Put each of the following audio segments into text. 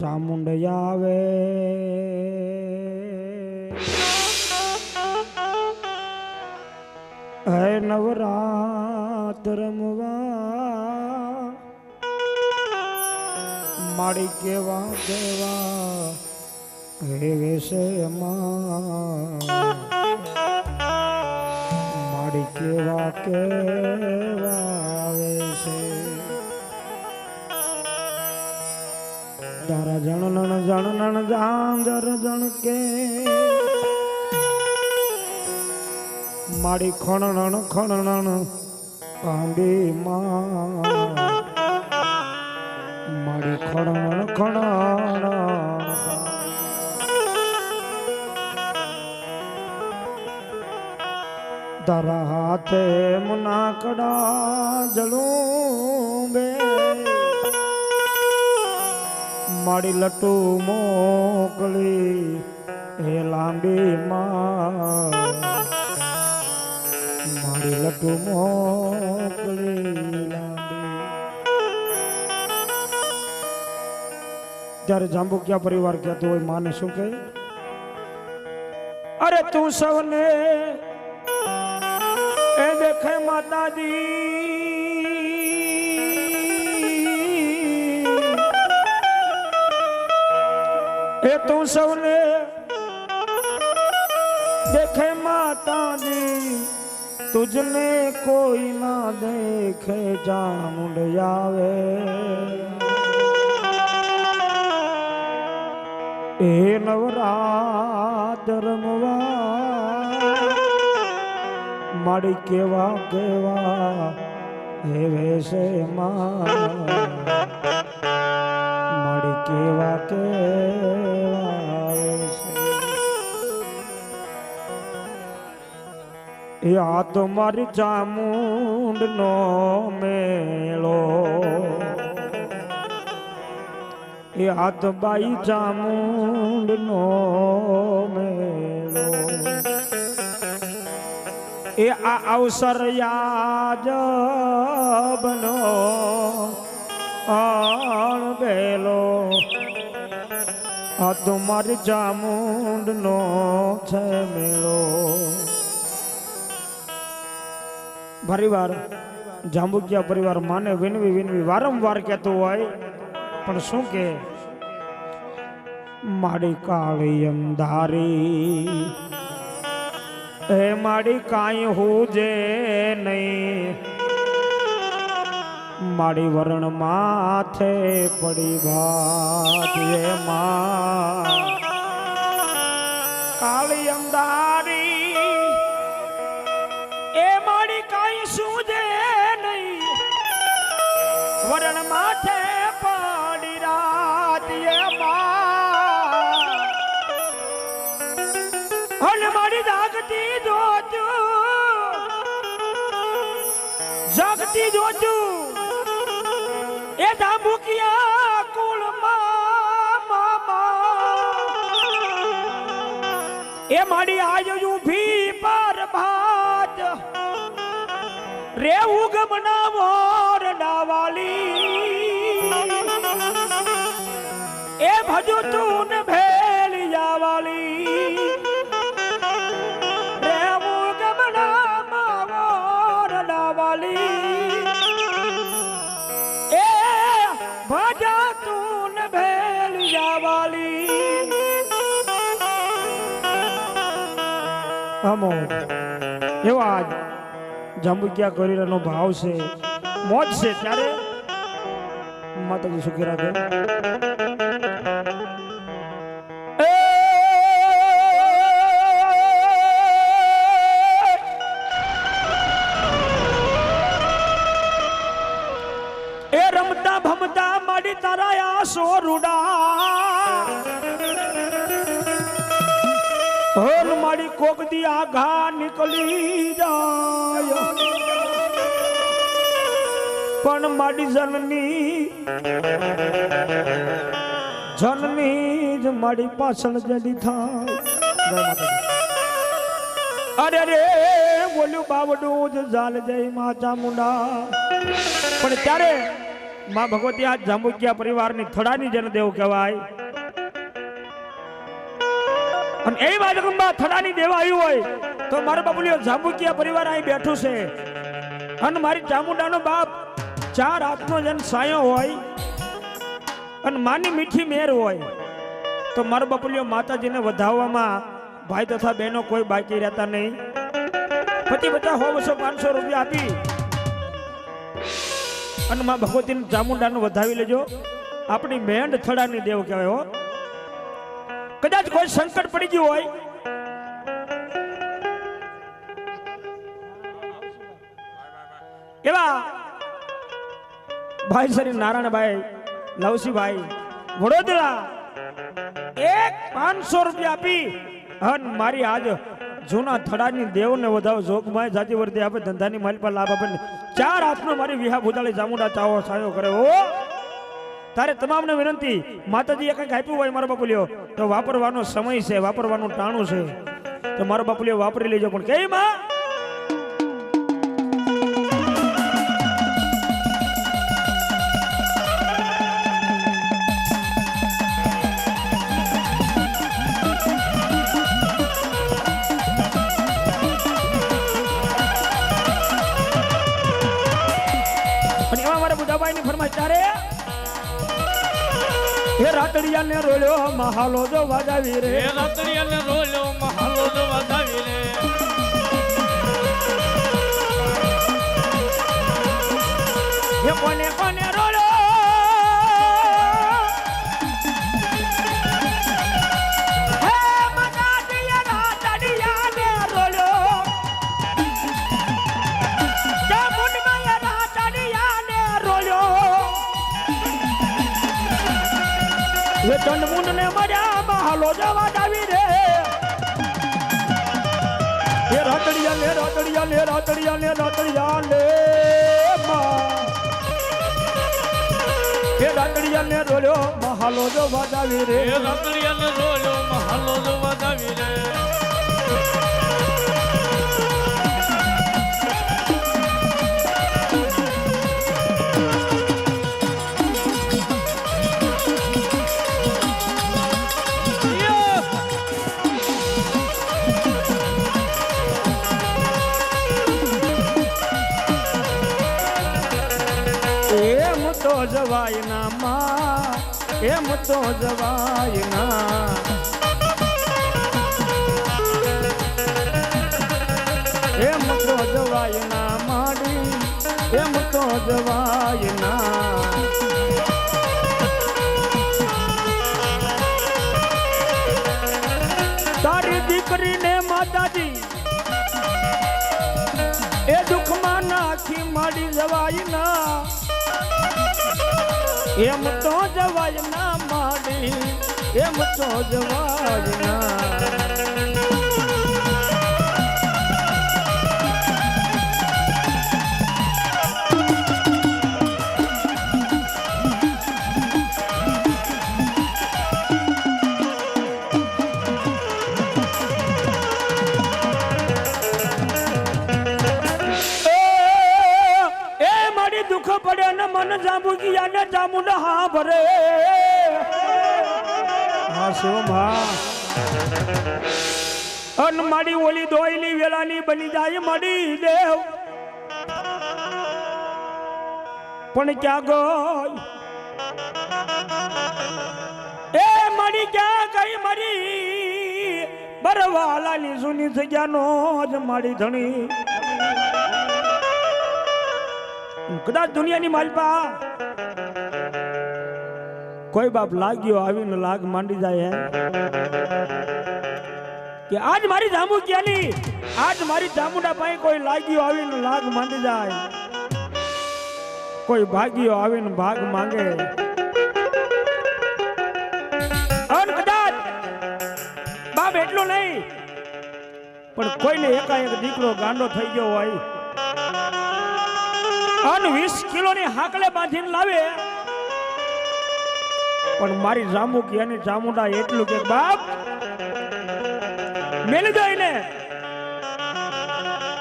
ચામુંડ આવે હે નવરાત રમવા માડી કેવા કેવા હે વેશે માડી કેવા કેવા વેશે. તારા જણ નણ જાંજર જણ કે. માડી ખણણ ખણણ કાંડી માં. માડી ખણણ ખણણ તારા હાથે મુનાકડા જળું માડી લટુ મોકલી, હે લાંબી મારી લટુ મોકલી જ્યારે જાંબુકિયા પરિવાર કહેતો હોય, માને શું કહે? અરે તું સૌને એ દેખે માતાજી. તું સૌને દેખે માતાજી તુજને કોઈ ના દેખે ચામુંડ આવે એ નવરાત રમવા માડી કેવા કેવા હે વેશે માડી કેવા કેવા આ તો મારી ચામુંડ નો મેળો. એ આ તો બાઈ ચામુંડ નો મેળો. એ આ અવસર યાદ બનો. બેલો. આ તો મારી ચામુંડ નો છે મેળો. પરિવાર, જાંબુકિયા પરિવાર માને વિનવી વિનવી વારંવાર કહેતું હોય, પણ શું કે? માડી કાળી અંધારી, એ માડી કાંઈ હોજે નહીં. માડી વરણ માથે પડી ભાત એ માં કાળી અંધારી. વરણ માથે પડી રાત અને મારી જાગતી જોજુ જાગતી જોજુ એ ધાબુકિયા કુળમાં એ મારી આજ ઊભી પર ભાત. રે ઉગમના ડાવાલી એ ભજુ તું ને ભેલિયા વાલી રે ઉગમના મોર ડાવાલી એ ભજા તું ને ભેલિયા વાલી અમો એવો આજ જાંબુકિયા ભાવ છે મોજ છે ત્યારે. માતાજી સુખી રાખે એ રમતા ભમતા માડી તારા મારી કોક દી આઘા નીકળી જાય પણ મારી જનની જનની જ મારી પાછળ જડી થાય. અરે રે બોલ્યું બાવડું જ જાલ જય મા ચામુંડા પણ ત્યારે મા ભગવતી આ જાંબુકિયા પરિવારની થડાની જેને દેવ કહેવાય. અને એ જગદંબા થડાની દેવ આવ્યું હોય તો મારા બાબુલીઓ જાંબુકિયા પરિવાર અહીં બેઠું છે. અને મારી ચામુંડાનો બાપ ચાર હાથનો જેને સાયો હોય અને માની મીઠી મેર હોય, તો મારો બપલીઓ માતાજીને વધાવવામાં ભાઈ તથા બહેનો કોઈ બાકી રહેતા નહીં. પચી બધા સો બસો પાંચસો રૂપિયા આપી અને માં ભગવતીને ચામુંડાનું વધાવી લેજો. આપણી મેંડ થડાની દેવ કહેવાય હો. કદાચ કોઈ સંકટ પડી ગયું હોય, એવા ભાઈ શ્રી નારાયણભાઈ, લવસીભાઈ, વડોદરા. એક પાંચસો રૂપિયા આપી. અને મારી આજ જૂના થડાની દેવને વધાવ જોગમાં જાતિ વર્તી આપે ધંધાની માલ પર લાભ આપે ચાર હાથનો મારી વિહા ભૂતાળી જામુડા ચાવો સાયો કરે. ઓ તારે તમામને વિનંતી, માતાજીએ કંઈક આપ્યું હોય મારો બાપુલિયો, તો વાપરવાનો સમય છે, વાપરવાનું ટાણું છે. તો મારો બાપુલિયો વાપરી લેજો, પણ કઈ માં? અને એમાં મારા બુધાભાઈ ની ફરમાઈશ તારે એ રાતડિયા ને રોલ્યો મહાલો જો વાજાવી રે. રાતડિયા ને રોલ્યો મહાલો જો વાજાવી રે. હે કોને કોને રાતડિયા ને રાતડિયા ને રાતડિયા ને માં. એ રાતડિયા ને રોલ્યો મહાલો જવા જાવી રે એ રાત્રિયાને રોલ્યો મહાલો જો વધાવી જવાય ના માં એમ તો જવાય ના એમ તો જવાય ના માડી એમ તો જવાય ના તારી દીકરીને માતાજી, એ દુઃખમાં નાખી માડી જવાય ના એમ તો જવાય ના માડી એમ તો જવાય ના ગયા ને જાંબુડા હા ભરે હા શિવમ, હા. અન મારી ઓલી દોયલી વેલાની બની જાય મારી દેવ. પણ ક્યાં ગઈ? એ મારી ક્યાં ગઈ મારી? બરવાલાની જૂની જગ્યાનો જ માડી ધણી. કદાચ દુનિયાની માલપા કોઈ બાપ લાગ્યો આવીને લાગ માંડી જાય કે આજ મારી જામુ ક્યાંની? આજ મારી જામુડા પાસે કોઈ લાગ્યો આવીને લાગ માંડી જાય? કોઈ ભાગ્યો આવીને ભાગ માંગે? કદાચ બાપ એટલું નહીં, પણ કોઈને એકાએક દીકરો ગાંડો થઈ ગયો હોય. અન વીસ કિલોની હાકલે બાંધીને લાવે. પણ મારી જામુકી અને જામુડા એટલું કે બાપ, મેલી દો એને.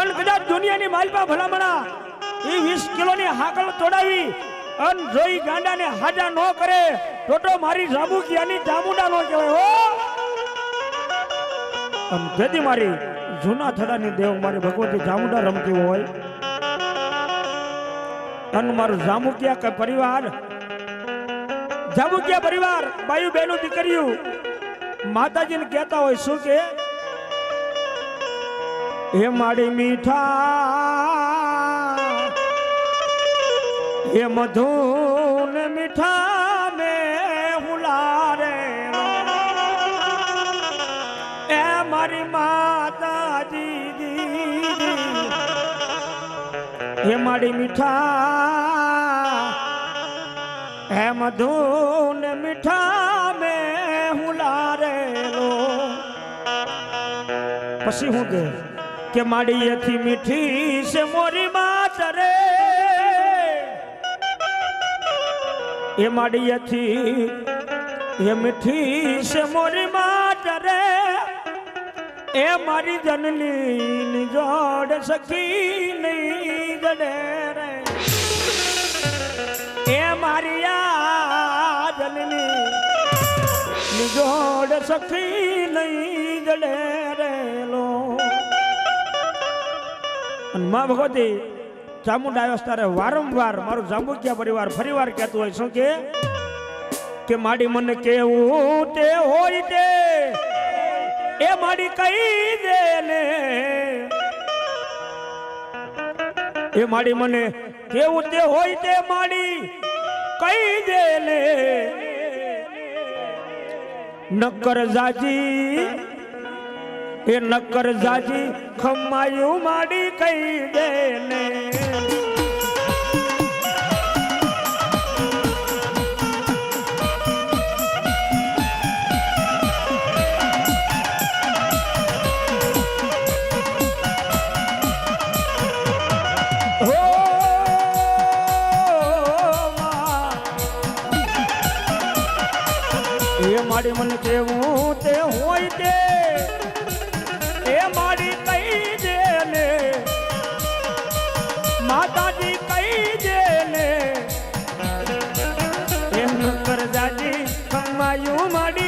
અન કદાચ દુનિયાની માલપા ભલામણા એ વીસ કિલોની હાકલ તોડાવી, અન જોઈ ગાંડાને હાજા ન કરે તો મારી અને જામુડા નો કહેવાય હો. આમ જેથી મારી જૂના થડાની દેવ મારી ભગવતી જામુડા રમતી હોય. અન મારું જામુકિયા કે પરિવાર જામુકિયા પરિવાર બાયુ બહેનો, દીકરીઓ, માતાજીને કહેતા હોય શું કે? હે માડી મીઠા, હે મધુન મીઠા મે એ મારી માતાજી હે માડી મીઠા હે મધુન મીઠા મે હુલારેલો પછી હું કે કે માડીએથી મીઠી છે મોરી માત રે એ માડીએથી એ મીઠી છે મોરી માત રે એ મારી જનની જોડ સખી નહીં જડે રે એ મારી જલની નિજોડ સખી નહીં જડે રેલો મા ભગવતી, ચામુંડા આવ્યો ત્યારે વારંવાર મારું જાંબુકિયા પરિવાર ફરીવાર કહેતું હોય શું કે? કે માડી મને કેવું તે હોય તે, એ માડી કહી દે ને એ માડી મને કેવું તે હોય તે માડી કઈ દે લે નકર જાજી, એ નકર જાજી ખમાયું માડી કઈ દે ને માડી મન કેવું તે હોય તે. એ માડી કઈ દે ને. માતાજી કઈ દે ને. એમ કરજાજી કમાયું માડી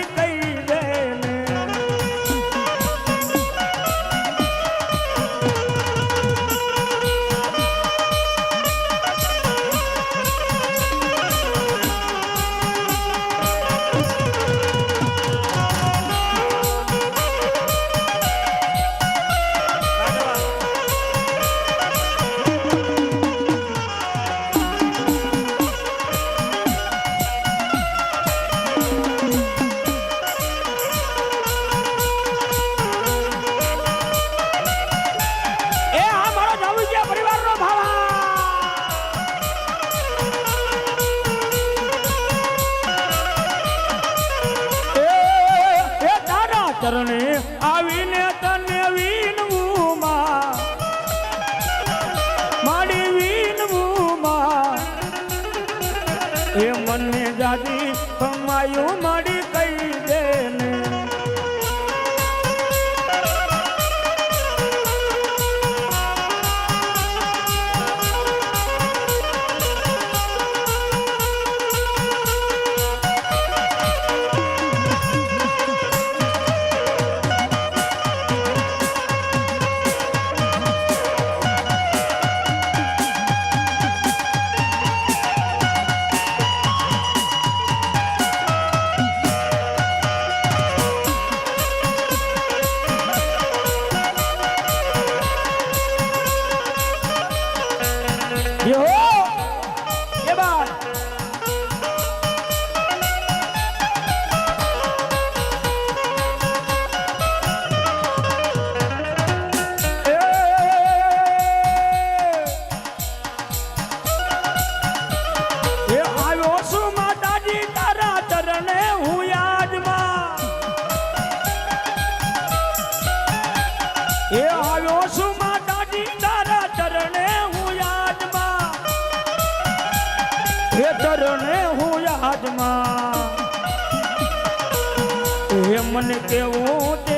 એ મને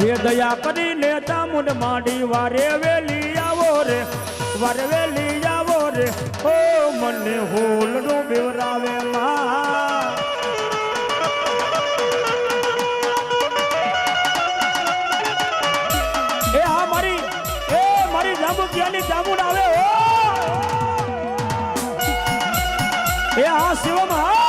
હે દયા કરીને ચામુંડ માંડી વારે વેલી આવો રે, વારે વેલી આવો રે. ઓ મને હોલડું બેવરાવે માં. એ હા મારી, એ મારી જાંબુકિયાની જાંબુડ આવે હો. એ હા શિવમ, હા.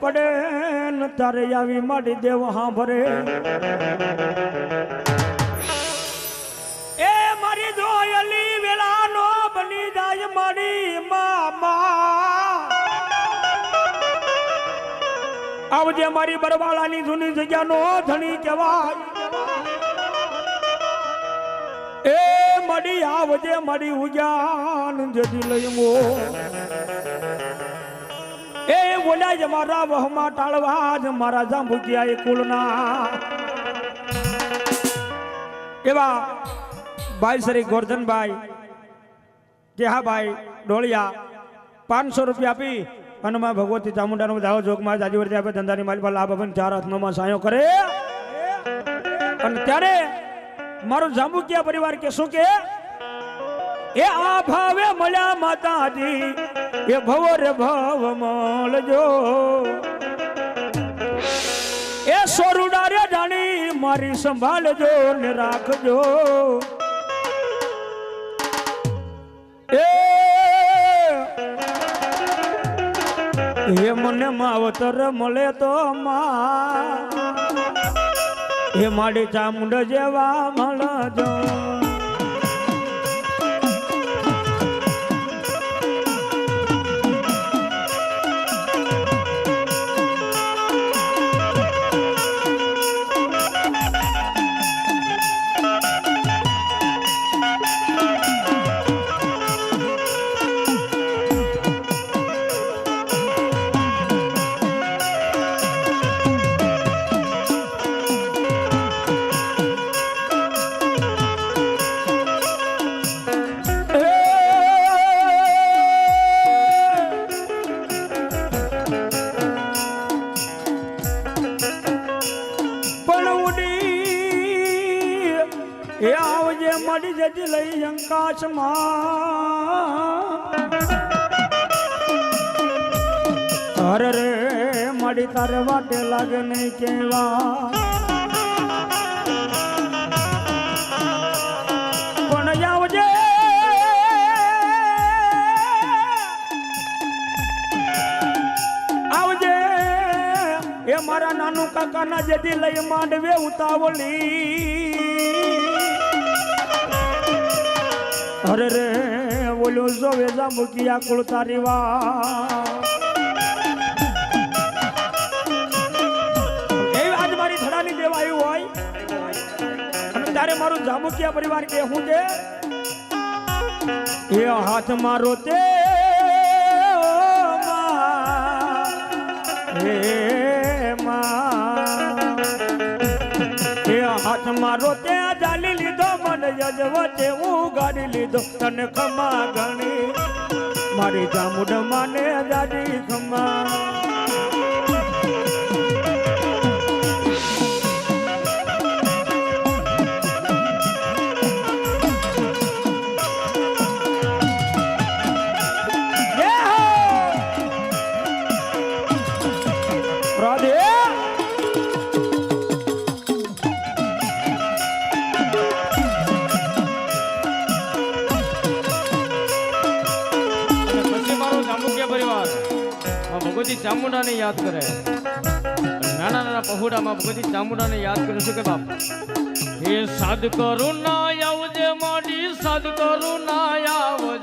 પડે ને તારે આવી મારી દેવ હા ભરે એ મારી જોયલી વેલા નો બની જાય મારી મામા. આવજે મારી બરવાળાની જૂની જગ્યાનો ધણી કહેવાય. એ મડી આવજે મડી ઉજાન જદી લઈ મો. એ બોલ્યા જ મારા વહમાં ટાળવા જ મારા જાંબુકિયા એ કુલના એવા ભાઈ શ્રી ગોરધનભાઈ કે હા ભાઈ ઢોળિયા પાંચસો રૂપિયા આપી હનુમાન ભગવતી ચામુંડાનો દાવો જોગમાં દાદી વર્તી આપે ધંધાની માલિક લાભ આપીને ચાર હાથમાં સાયો કરે. અને ત્યારે મારું જાંબુકિયા પરિવાર કે શું કે, એ આ ભાવે મળ્યા માતાજી એ ભવર ભાવ મળજો એ સોરુડા રે જાણી મારી સંભાળજો ને રાખજો. એ એ મને માવતર મળે તો માં એ માડી ચામુંડ જેવા મળજો એ મારા નાનું કાકાના જેથી લઈ માંડવે ઉતાવળી. અરે રે, ઓલો જોવે જાંબુકિયા કુળ તારી વા એવી આજ મારી થડાની દેવા આવ્યું હોય. અને ત્યારે મારું જામુકિયા પરિવાર કે હું છે. એ હાથ મારો તે હે. એ હાથ મારો ત્યાં ચાલી લીધો, મને યજવતે હું ગાડી લીધો. તને ખમા ગણી. મારી જામુડ માને દાદી ખમા ચામુંડાને યાદ કરે. નાના નાના પહોડામાં ભગવતી ચામુંડાને યાદ કરે છે કે બાપ? હે સાદ ના આવજે માડી સાદ ના આવજે